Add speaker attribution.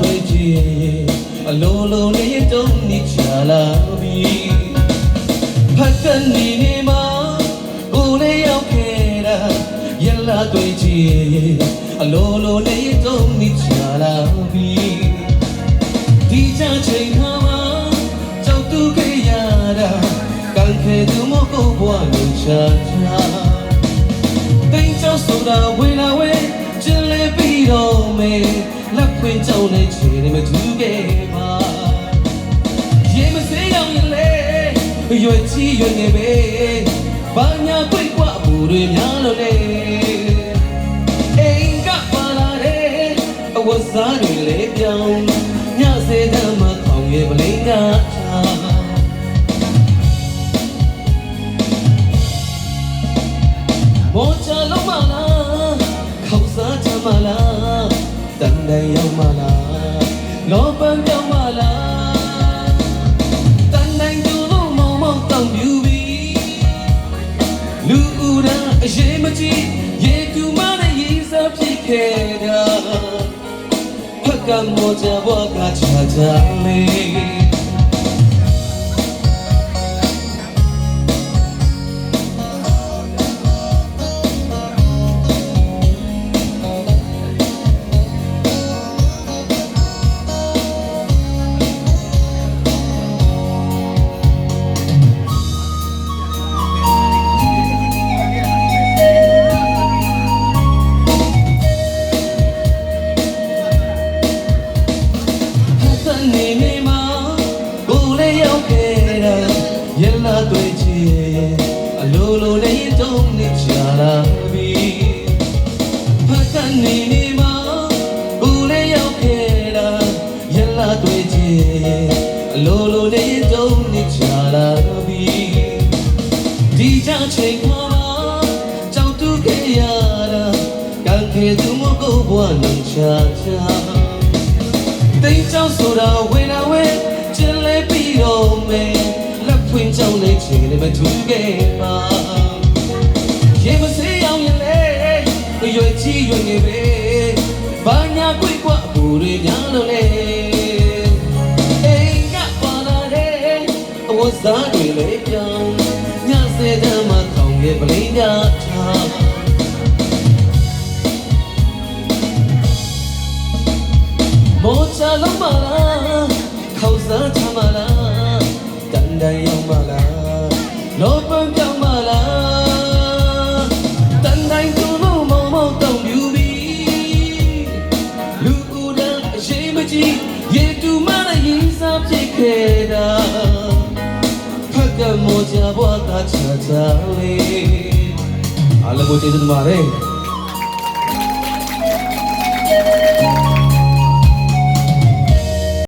Speaker 1: တွေ့ကြည့်အလိုလိုနဲ့တုံးနေချလာပြီဖတ်ကနေနေမှာကိုယ်လေးရောက်ခဲ့တာရလာတွေ့ကြည့်အလိုလိုနဲ့တုံးနေချလာပြီဒီချချိန်ခါမှာကြောက်သူခဲ့ရတာကံခဲ့သူမကိုဘွားလို့ချာချာတိမ်ကျောက်ဆိုတာဝေလာဝဲကျင်းလေးပြီးတော့မေလက် ခွင်ကြောင်နဲ့ခြေနဲ့မတူခဲ့ပါရေမစေးရောက်ရင်လေရွယ်ချီရွယ်နေပဲဘာညာခွေကွာဘူးတွေများလို့လေအိမ်ကပါလာတဲ့အဝတ်စားတွေလေးပြောင်းညစေတမ်းမှာခေါင်းရဲ့ပလိန်ကချာမော တန်တန်ရောက်မလားလောပန်းပြောင်းမလားတန်တန်ကျလို့မောင်မောင်တောင်းပြူပြီလူဦးရန်အရေးမကြီးရေကူမနဲ့ရည်စားဖြစ်ခဲ့တာဖက်ကမောချဘောကချာချာလေး ရလာတွေ့ချင်အလိုလိုလေးတုံးနေချလာပြီဖတ်နေနေမှာကိုယ်လေးရောက်ခဲ့တာရလာတွေ့ချင်အလိုလိုလေးတုံးနေချလာပြီဒီချချိန်ခေါ်မှာကြောက်တူခဲ့ရတာကံခဲ့သူမကိုဘွားនឹងချာချာတိမ်ချောင်းဆိုတာဝင်လာဝဲ မထူးခဲ့ပါရေမစေးအောင်ရင်လေရွယ်ချီရွယ်နေပဲဘာညာကွေ့ကွာအပူတွေများလို့လေအိမ်ကပါလာတဲ့အဝတ်စားတွေလေးပြောင်းညစေတမ်းမှာခေါင်းရဲ့ပလိန်ကြထားမောချလုံးမလားခေါက်စားချမလားတန်တန်ရောက်မလား လောပန်းပြောင်းမလားတန်တန်သူလို့မောင်မောင်တောင်းပြူပြီလူဦးတန်းအရှိမကြီးရေတူမနဲ့ရင်စားဖြစ်ခဲ့တာဖက်ကမောချဘွားကချာချာလေးအားလုံးကိုကျေးဇူးတင်ပါတယ်